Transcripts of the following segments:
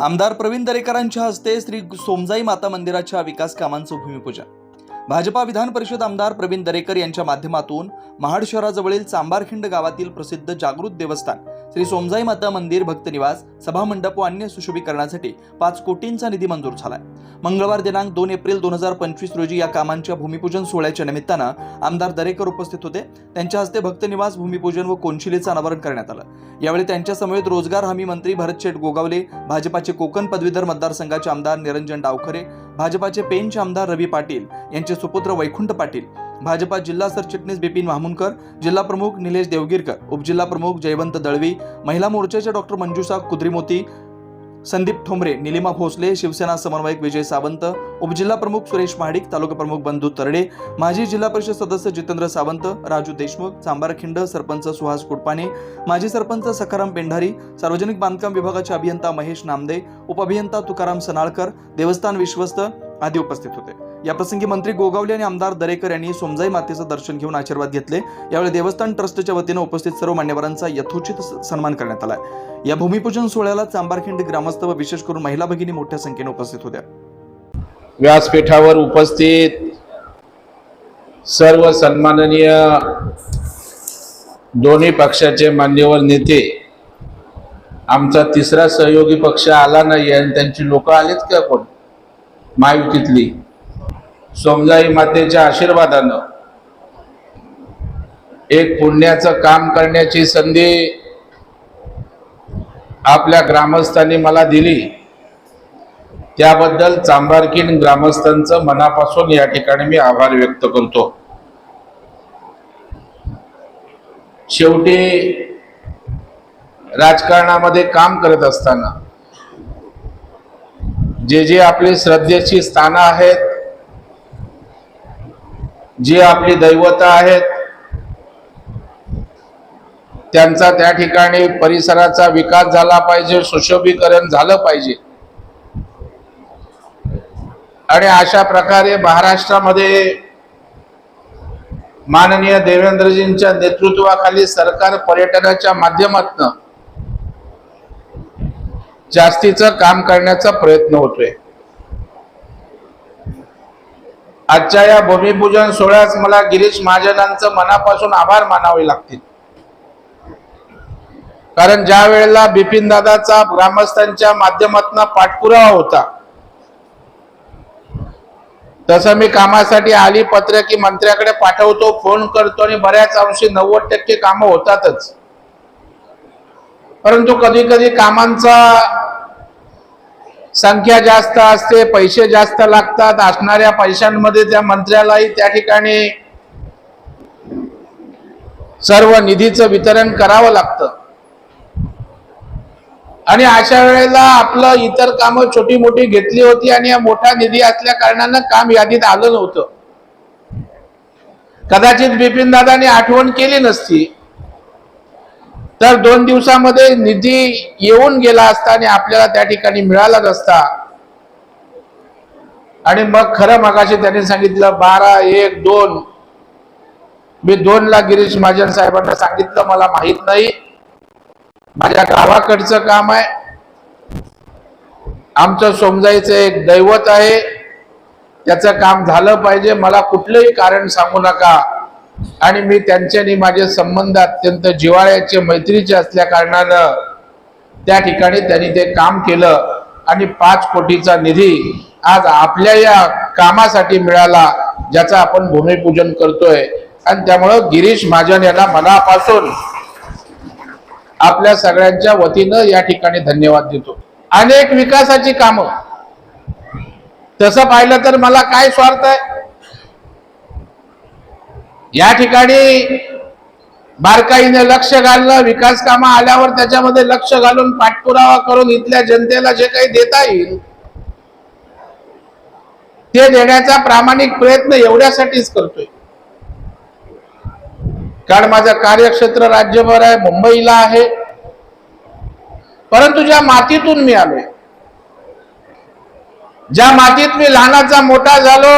आमदार प्रवीण दरेकरांच्या हस्ते श्री सोमजाई माता मंदिराच्या विकास कामांचं भूमिपूजन. भाजपा विधान परिषद आमदार प्रवीण दरेकर यांच्या माध्यमातून महाड शहराजवळील चांबारखिंड गावातील प्रसिद्ध जागृत देवस्थान श्री सोमजाई माता मंदिर भक्त निवास सभामंडप व अन्य सुशोभीकरणासाठी पाच कोटींचा निधी मंजूर झालाय. मंगळवार दिनांक दोन एप्रिल दोन हजार पंचवीस रोजी या कामांच्या भूमिपूजन सोहळ्याच्या निमित्तानं आमदार दरेकर उपस्थित होते. त्यांच्या हस्ते भक्तनिवास भूमिपूजन व कोनशिलेचं अनावरण करण्यात आलं. यावेळी त्यांच्या समवेत रोजगार हमी मंत्री भरत शेठ गोगावले भाजपाचे कोकण पदवीधर मतदारसंघाचे आमदार निरंजन डावखरे भाजपाचे पेंच आमदार रवी पाटील यांचे सुपुत्र वैकुंठ पाटील भाजपा जिल्हा सरचिटणीस बिपिन वाहमुनकर जिल्हा प्रमुख निलेश देवगिरकर उपजिल्हा प्रमुख जयवंत दळवी महिला मोर्चाच्या डॉक्टर मंजुषा कुद्रीमोती संदीप ठोंबरे निलिमा भोसले शिवसेना समन्वयक विजय सावंत उपजिल्हा प्रमुख सुरेश महाडिक तालुका प्रमुख बंधू तरडे माजी जिल्हा परिषद सदस्य जितेंद्र सावंत राजू देशमुख चांबारखिंड सरपंच सुहास कुटपाणे माजी सरपंच सखाराम पेंढारी सार्वजनिक बांधकाम विभागाचे अभियंता महेश नामदे उपअभियंता तुकाराम सनाळकर देवस्थान विश्वस्त आदी उपस्थित होते. याप्रसंगी मंत्री गोगावले आणि आमदार दरेकर यांनी सोमजाई मातेचं दर्शन घेऊन आशीर्वाद घेतले. यावेळी देवस्थान ट्रस्टच्या वतीनं उपस्थित सर्व मान्यवरांचा यथोचित सन्मान करण्यात आला. या भूमिपूजन सोहळ्याला चांबारखिंड ग्रामस्थ व विशेष करून महिला भगिनी मोठ्या संख्येने उपस्थित होत्या. व्यासपीठावर उपस्थित सर्व सन्माननीय दोन्ही पक्षाचे मान्यवर नेते आमचा तिसरा सहयोगी पक्ष आला नाही आणि त्यांची लोक आलेत का कोण? महायुतीतली सोमजाई मातेच्या आशीर्वादानं. एक पुण्याचं काम करण्याची संधी आपल्या ग्रामस्थांनी मला दिली. त्याबद्दल चांबारकीन ग्रामस्थांचं मनापासून या ठिकाणी मी आभार व्यक्त करतो. शेवटी राजकारणामध्ये काम करत असताना जे जे आपली श्रद्धेची स्थानं आहेत जे आपली दैवत आहेत त्यांचा त्या ठिकाणी परिसराचा विकास झाला पाहिजे सुशोभीकरण झालं पाहिजे. आणि अशा प्रकारे महाराष्ट्रामध्ये माननीय देवेंद्रजींच्या नेतृत्वाखाली सरकार पर्यटनाच्या माध्यमातून जास्तीचं काम करण्याचा प्रयत्न होतोय. आजच्या या भूमिपूजन सोहळ्यास मला गिरीश महाजनांचं मनापासून आभार मानावे लागतील. कारण ज्या वेळेला बिपिन दादाचा ग्रामस्थांच्या माध्यमातून पाठपुरावा होता तसं मी कामासाठी आली पत्र की मंत्र्याकडे पाठवतो फोन करतो आणि बऱ्याच अंशी नव्वद टक्के कामं होतातच. परंतु कधी कधी कामांचा संख्या जास्त असते पैसे जास्त लागतात असणाऱ्या पैशांमध्ये त्या मंत्र्यालाही त्या ठिकाणी सर्व निधीचं वितरण करावं लागतं. आणि अशा वेळेला आपलं इतर कामं छोटी मोठी घेतली होती आणि या मोठा निधी असल्या कारणानं काम यादीत आलं नव्हतं. कदाचित बिपिन दादाने आठवण केली नसती. तर दोन दिवसामध्ये निधी येऊन गेला असता आणि आपल्याला त्या ठिकाणी मिळालाच असता. आणि मग खरं मगाशी त्यांनी सांगितलं बारा एक दोन. मी दोनला गिरीश महाजन साहेबांना सांगितलं मला माहीत नाही. माझ्या गावाकडचं काम आहे. आमचं सोमजाईचं एक दैवत आहे. त्याचं काम झालं पाहिजे. मला कुठलंही कारण सांगू नका. आणि मी त्यांच्यानी माझे संबंध अत्यंत जिव्हाळ्याचे मैत्रीचे असल्या कारणानं त्या ठिकाणी त्यांनी ते काम केलं आणि पाच कोटीचा निधी आज आपल्या या कामासाठी मिळाला ज्याचं आपण भूमिपूजन करतोय. आणि त्यामुळं गिरीश महाजन यांना मनापासून आपल्या सगळ्यांच्या वतीनं या ठिकाणी धन्यवाद देतो. अनेक विकासाची कामं. तसं पाहिलं तर मला काय स्वार्थ आहे? या ठिकाणी बारकाईने लक्ष घालणं विकास कामं आल्यावर त्याच्यामध्ये लक्ष घालून पाठपुरावा करून इथल्या जनतेला जे काही देता येईल ते देण्याचा प्रामाणिक प्रयत्न एवढ्यासाठीच करतोय. कारण माझं कार्यक्षेत्र राज्यभर आहे मुंबईला आहे. परंतु ज्या मातीतून मी आलोय ज्या मातीत मी लहानाचा मोठा झालो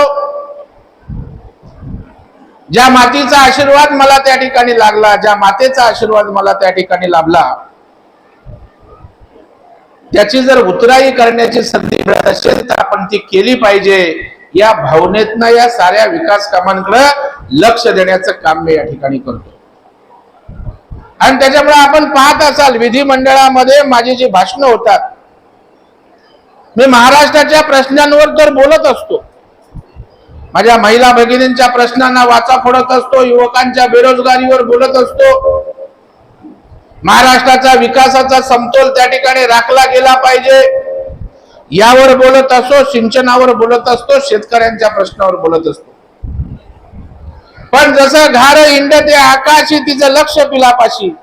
ज्या मातीचा आशीर्वाद मला त्या ठिकाणी लागला ज्या मातेचा आशीर्वाद मला त्या ठिकाणी लाभला त्याची जर उतराई करण्याची संधी मिळत असेल तर आपण ती केली पाहिजे. या भावनेतनं या साऱ्या विकास कामांकडे लक्ष देण्याचं काम मी या ठिकाणी करतो. आणि त्याच्यामुळे आपण पाहत असाल विधिमंडळामध्ये माझी जी भाषणं होतात मी महाराष्ट्राच्या प्रश्नांवर तर बोलत असतो. माझ्या महिला भगिनींच्या प्रश्नांना वाचा फोडत असतो युवकांच्या बेरोजगारीवर बोलत असतो. महाराष्ट्राचा विकासाचा समतोल त्या ठिकाणी राखला गेला पाहिजे. यावर बोलत असतो सिंचनावर बोलत असतो शेतकऱ्यांच्या प्रश्नावर बोलत असतो. पण जसं घार इंड ते आकाशी तिचं लक्ष पिलापाशी.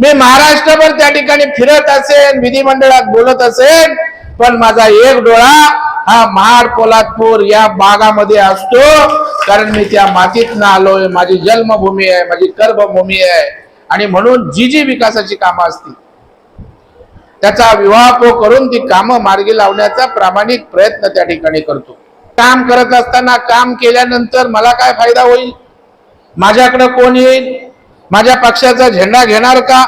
मी महाराष्ट्रभर त्या ठिकाणी फिरत असेन विधिमंडळात बोलत असेन पण माझा एक डोळा हा महाड पोलादपूर या भागामध्ये असतो. कारण मी त्या मातीतनं आलोय. माझी जन्मभूमी आहे माझी कर्मभूमी आहे. आणि म्हणून जी जी विकासाची कामं असतील त्याचा विवाह करून ती कामं मार्गी लावण्याचा प्रामाणिक प्रयत्न त्या ठिकाणी करतो. काम करत असताना काम केल्यानंतर मला काय फायदा होईल? माझ्याकडे कोण येईल? माझ्या पक्षाचा झेंडा घेणार का?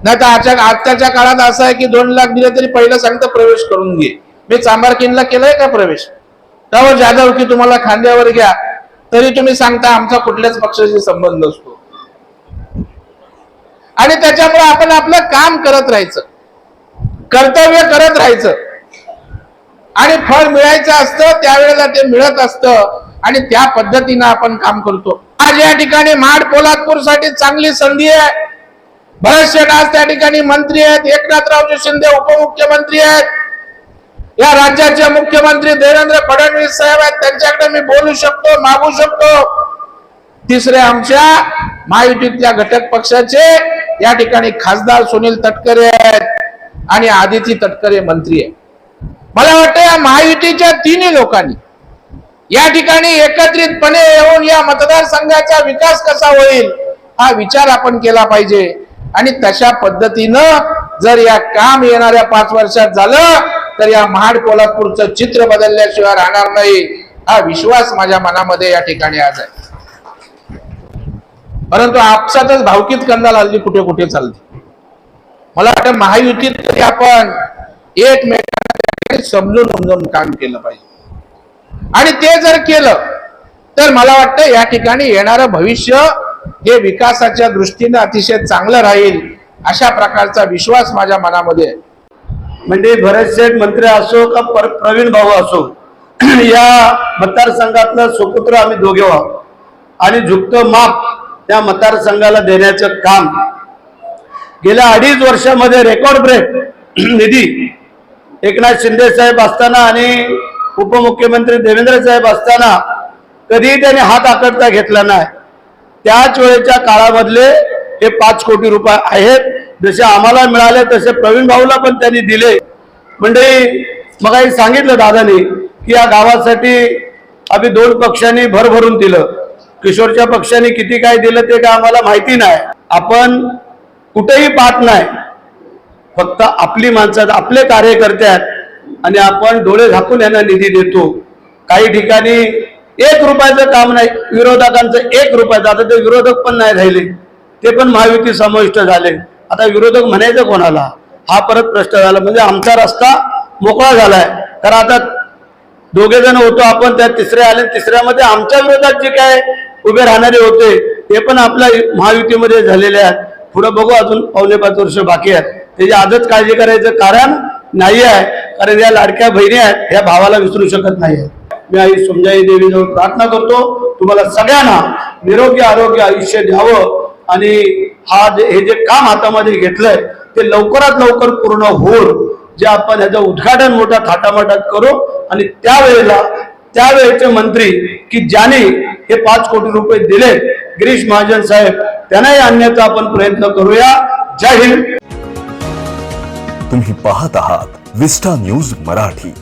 नाही तर आजच्या आत्ताच्या काळात असं आहे की दोन लाख दिले तरी पहिलं सांगतं प्रवेश करून घे मी चांबारकिनला केलाय का प्रवेश? त्यावर जाधव की तुम्हाला खांद्यावर घ्या. तरी तुम्ही सांगता आमचा कुठल्याच पक्षाशी संबंध असतो आणि त्याच्यामुळे आपण आपलं काम करत राहायचं. कर्तव्य करत राहायचं. आणि फळ मिळायचं असतं त्यावेळेला ते मिळत असतं. आणि त्या पद्धतीनं आपण काम करतो. आज या ठिकाणी माड पोलादपूरसाठी चांगली संधी आहे. भरत शेठ आज त्या ठिकाणी मंत्री आहेत. एकनाथरावजी शिंदे उपमुख्यमंत्री आहेत. या राज्याचे मुख्यमंत्री देवेंद्र फडणवीस साहेब आहेत. त्यांच्याकडे मी बोलू शकतो मागू शकतो. तिसरे आमच्या महायुतीतल्या घटक पक्षाचे या ठिकाणी खासदार सुनील तटकरे आहेत आणि आदिती तटकरे मंत्री आहेत. मला वाटतं या महायुतीच्या तिन्ही लोकांनी या ठिकाणी एकत्रितपणे येऊन या मतदारसंघाचा विकास कसा होईल हा विचार आपण केला पाहिजे. आणि तशा पद्धतीनं जर या काम येणाऱ्या पाच वर्षात झालं तर या महाड कोल्हापूरचं चित्र बदलल्याशिवाय राहणार नाही हा विश्वास माझ्या मनामध्ये या ठिकाणी आज आहे. परंतु आपसातच भावकीत कंदाल हल्ली कुठे कुठे चालते मला वाटतं महायुतीत तरी आपण एकमेकांना समजून समजून काम केलं पाहिजे. आणि ते जर केलं तर मला वाटतं या ठिकाणी येणारं भविष्य हे विकासाच्या दृष्टीने अतिशय चांगलं राहील अशा प्रकारचा विश्वास माझ्या मनामध्ये आहे. म्हणजे बरेचसे मंत्री असो का पर प्रवीण भाऊ असो या मतदारसंघातलं सुपुत्र आम्ही दोघे आहोत. आणि झुकतं माप त्या मतदारसंघाला देण्याचं काम. गेल्या अडीच वर्षामध्ये रेकॉर्ड ब्रेक निधी. एकनाथ शिंदे साहेब असताना आणि उपमुख्यमंत्री देवेंद्र साहेब असताना कधीही त्यांनी हात आकडता घेतला नाही. त्याच वेळेच्या काळामधले हे पाच कोटी रुपये आहेत. जसे आम्हाला मिळाले तसे प्रवीण भाऊला पण त्यांनी दिले. म्हणजे मग सांगितलं दादानी की या गावासाठी आम्ही दोन पक्षांनी भरभरून दिलं. किशोरच्या पक्षाने किती काय दिलं ते काय आम्हाला माहिती नाही. आपण कुठेही पाहत नाही. फक्त आपली माणसं आपले कार्यकर्ते आहेत आणि आपण डोळे झाकून यांना निधी देतो. काही ठिकाणी एक रुपयाचं काम नाही विरोधकांचं एक रुपयाचं. आता ते विरोधक पण नाही राहिले. ते पण महायुती समाविष्ट झाले. आता विरोधक म्हणायचं कोणाला? हा परत प्रश्न झाला. म्हणजे आमचा रस्ता मोकळा झालाय. कारण आता दोघे जण होतो आपण त्या तिसऱ्या आले. तिसऱ्यामध्ये आमच्या विरोधात जे काय उभे राहणारे होते ते पण आपल्या महायुतीमध्ये झालेले आहेत. पुढे बघू अजून पावणे पाच वर्ष बाकी आहेत. त्याची आजच काळजी करायचं कारण नाही आहे. कारण या लाडक्या बहिणी आहेत या भावाला विसरू शकत नाही मी आई समजाई देवीजवळ प्रार्थना करतो. तुम्हाला सगळ्यांना निरोगी आरोग्य आयुष्य द्यावं. आणि हा जे हे जे काम हातामध्ये घेतलंय ते लवकरात लवकर पूर्ण होईल जे आपण ह्याचं उद्घाटन मोठ्या थाटामाटात करू आणि त्यावेळेला त्यावेळेचे मंत्री की ज्याने हे पाच कोटी रुपये दिले गिरीश महाजन साहेब त्यांनाही आणण्याचा आपण प्रयत्न करूया. जय हिंद. तुम्ही पाहत आहात विस्टा न्यूज मराठी.